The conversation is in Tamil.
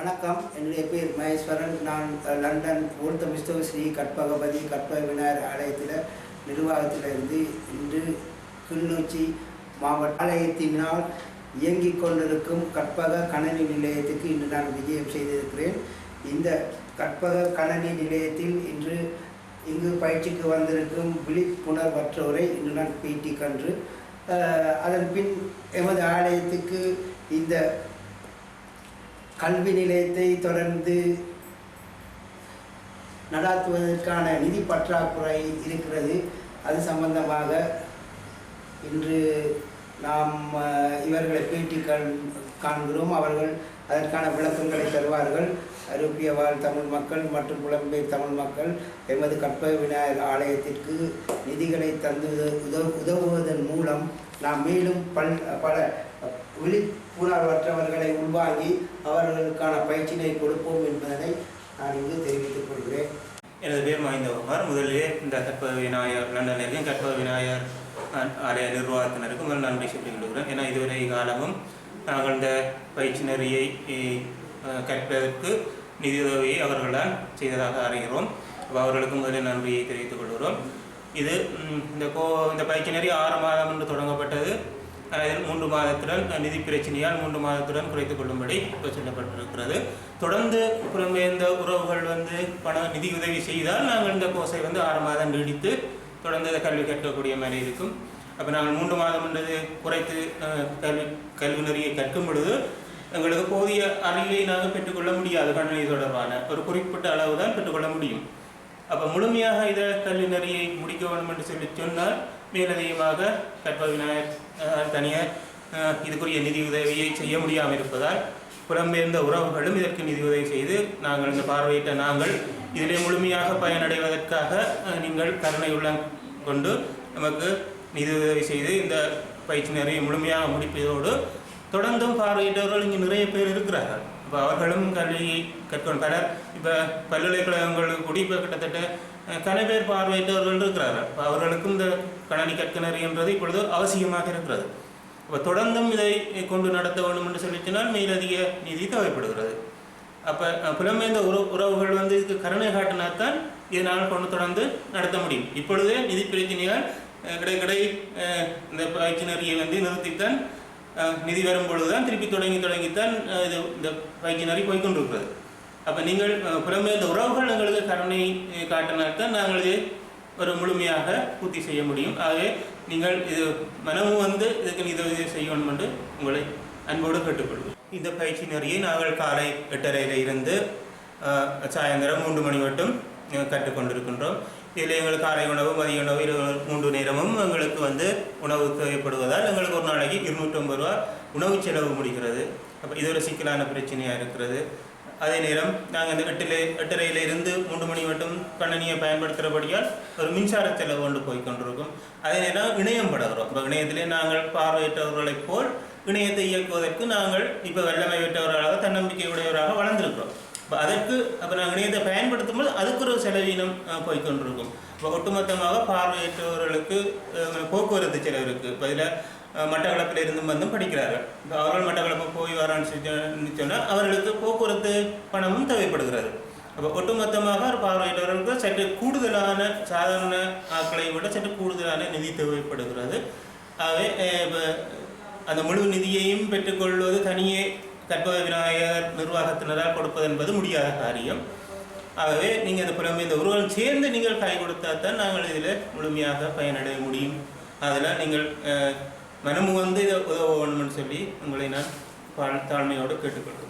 வணக்கம். என்னுடைய பேர் மகேஸ்வரன். நான் லண்டன் ஊர்த்த மிஸ்தவ ஸ்ரீ கற்பகபதி கற்பக விநாயகர் ஆலயத்தில் நிர்வாகத்தில் இருந்து இன்று கிளிநொச்சி மாவட்ட ஆலயத்தினால் இயங்கிக் கொண்டிருக்கும் கற்பக கணனி நிலையத்துக்கு இன்று நான் விஜயம் செய்திருக்கிறேன். இந்த கற்பக கணனி நிலையத்தில் இன்று இங்கு பயிற்சிக்கு வந்திருக்கும் விழிப்புணர்வற்றோரை இன்று நான் பேட்டி கன்று அதன் பின் எமது ஆலயத்துக்கு இந்த கல்வி நிலையத்தை தொடர்ந்து நடாத்துவதற்கான நிதி பற்றாக்குறை இருக்கிறது. அது சம்பந்தமாக இன்று நாம் இவர்களை பேட்டி காண்கிறோம். அவர்கள் அதற்கான விளக்கங்களை தருவார்கள். ஐரோப்பிய வாழ் தமிழ் மக்கள் மற்றும் புலம்பெயர் தமிழ் மக்கள் எமது கற்பக விநாயகர் ஆலயத்திற்கு நிதிகளை தந்து உதவுவதன் மூலம் நாம் மேலும் பல் பல விழிப்புணர்வற்றவர்களை உள்வாங்கி அவர்களுக்கான பயிற்சியினை கொடுப்போம் என்பதனை நான் இங்கு தெரிவித்துக் கொள்கிறேன். எனது பேர் மஹிந்தகுமார் முதலிலே இந்த கற்பக விநாயகர் லண்டனில் இருக்கும் கற்பக விநாயகர் ஆலய நிர்வாகத்தினருக்கு முதல் நன்றி சொல்லிக் கொள்கிறேன் ஏன்னா இதுவரை காலமும் நாங்கள் இந்த பயிற்சி நெறியை கற்பதற்கு நிதியுதவியை அவர்களால் செய்ததாக அறிகிறோம். அப்போ அவர்களுக்கு முதலில் நன்றியை தெரிவித்துக் கொள்கிறோம். இது இந்த கோ இந்த பயிற்சி நெறி ஆறு மாதம் என்று தொடங்கப்பட்டது. அதில் மூன்று மாதத்துடன் நிதி பிரச்சனையால் மூன்று மாதத்துடன் குறைத்துக் கொள்ளும்படி இப்போ சொல்லப்பட்டிருக்கிறது தொடர்ந்து புலம்பெயர்ந்த உறவுகள் வந்து பண நிதி உதவி செய்தால் நாங்கள் இந்த கோர்ஸை வந்து ஆறு மாதம் நீடித்து தொடர்ந்து கல்வி கற்கக்கூடிய மாதிரி இருக்கும். அப்போ நாங்கள் மூன்று மாதம் என்றது குறைத்து கல்வி கல்வி நெறியை கற்கும் பொழுது எங்களுக்கு போதிய அறிவை நாங்கள் பெற்றுக்கொள்ள முடியாது. கணினி தொடர்பான ஒரு குறிப்பிட்ட அளவு தான் பெற்றுக்கொள்ள முடியும். அப்போ முழுமையாக இதை கல்வி நெறியை முடிக்க வேண்டும் என்று சொல்லி சொன்னால் மேலதிகமாக கற்ப விநாயகர் தனியார் இதுக்குரிய நிதி உதவியை செய்ய முடியாமல் இருப்பதால் புலம்பெயர்ந்த உறவுகளும் இதற்கு நிதி உதவி செய்து நாங்கள் இந்த பார்வையிட்ட நாங்கள் இதிலே முழுமையாக பயனடைவதற்காக நீங்கள் கருணை உள்ளம் கொண்டு நமக்கு நிதி உதவி செய்து இந்த பயிற்சி நிறைய முழுமையாக முடிப்பதோடு தொடர்ந்தும் பார்வையிட்டவர்கள் இங்கே நிறைய பேர் இருக்கிறார்கள். இப்போ அவர்களும் கல்வியை கற்கணும் பலர் இப்போ பல்கலைக்கழகங்களுக்கு கூட இப்போ கிட்டத்தட்ட கன பேர் பார்வையிட்டவர்கள் இருக்கிறார்கள். இப்போ அவர்களுக்கும் இந்த கணனி கற்கனர் என்றது இப்பொழுது அவசியமாக இருக்கிறது. இப்போ தொடர்ந்தும் இதை கொண்டு நடத்த வேண்டும் என்று சொல்லிச்சினால் மேலதிக நிதி தேவைப்படுகிறது. அப்போ புலம்பெயர்ந்த உறவு உறவுகள் வந்து இதுக்கு கருணை காட்டினால்தான் இதனால் கொண்டு தொடர்ந்து நடத்த முடியும். இப்பொழுதே நிதி பிரச்சனையால் அஹ், கிடை கிடை இந்த பயிற்சி நெறியை வந்து நிறுத்தித்தான் நிதி வரும் பொழுதுதான் திருப்பி தொடங்கி தொடங்கித்தான் இது இந்த பயிற்சி நெறி போய்கொண்டிருக்கிறது அப்போ நீங்கள் புறமே புலம்பெயர்ந்த உறவுகள் எங்களுக்கு கருணை காட்டினால்தான் நாங்கள் இது ஒரு முழுமையாக பூர்த்தி செய்ய முடியும். ஆகவே நீங்கள் இது மனமும் வந்து இதுக்கு நிதி உதவி செய்யணும் என்று உங்களை அன்போடு கேட்டுக்கொள்வோம் இந்த பயிற்சி நெறியை நாங்கள் காலை எட்டரையில் இருந்து சாயந்தரம் மூன்று மணி மட்டும் கற்றுக்கொண்டிருக்கின்றோம். இதில் எங்களுக்கு காலை உணவு மதிய உணவு இரு மூன்று நேரமும் எங்களுக்கு வந்து உணவு தேவைப்படுவதால் எங்களுக்கு ஒரு நாளைக்கு இருநூற்றம்பது ரூபா உணவு செலவு முடிகிறது. அப்போ இது ஒரு சிக்கலான பிரச்சனையாக இருக்கிறது. அதே நேரம் நாங்கள் இந்த எட்டிலே எட்டரையில இருந்து மூன்று மணி மட்டும் கண்ணனியை பயன்படுத்துகிறபடியால் ஒரு மின்சார செலவு கொண்டு போய் கொண்டிருக்கும். அதே நேரம் இணையம் படுகிறோம் இப்போ இணையத்திலே நாங்கள் பார்வையற்றவர்களைப் போல் இணையத்தை இயக்குவதற்கு நாங்கள் இப்போ வல்லமை பெற்றவர்களாக தன்னம்பிக்கையுடையவராக வளர்ந்துருக்கிறோம் வளர்ந்திருக்கிறோம். அதற்கு அப்போ நாங்கள் இணையத்தை பயன்படுத்தும் போது அதுக்கு ஒரு செலவீனம் போய்கொண்டிருக்கும் இப்போ ஒட்டுமொத்தமாக பார்வையற்றவர்களுக்கு போக்குவரத்து செலவு இருக்குது இப்போ இதில் மட்டக்களப்பில் இருந்தும் வந்தும் படிக்கிறார்கள். இப்போ அவர்கள் மட்டக்களப்பு போய் வரான்னு சொன்னால் அவர்களுக்கு போக்குவரத்து பணமும் தேவைப்படுகிறது. அப்போ ஒட்டுமொத்தமாக ஒரு பார்வையற்றவர்களுக்கு சற்று கூடுதலான சாதாரண ஆட்களை விட சற்று கூடுதலான நிதி தேவைப்படுகிறது. ஆகவே இப்போ அந்த முழு நிதியையும் பெற்றுக்கொள்வது தனியே தர்பக விநாயகர் நிர்வாகத்தினரால் கொடுப்பது என்பது முடியாத காரியம். ஆகவே நீங்கள் அந்த இந்த உருவம் சேர்ந்து நீங்கள் கை கொடுத்தா தான் நாங்கள் இதில் முழுமையாக பயனடைய முடியும். அதில் நீங்கள் அஹ், மனமு வந்து இதை உதவ வேணும்னு சொல்லி உங்களை நான் தாழ்மையோடு கேட்டுக்கொள்கிறேன்.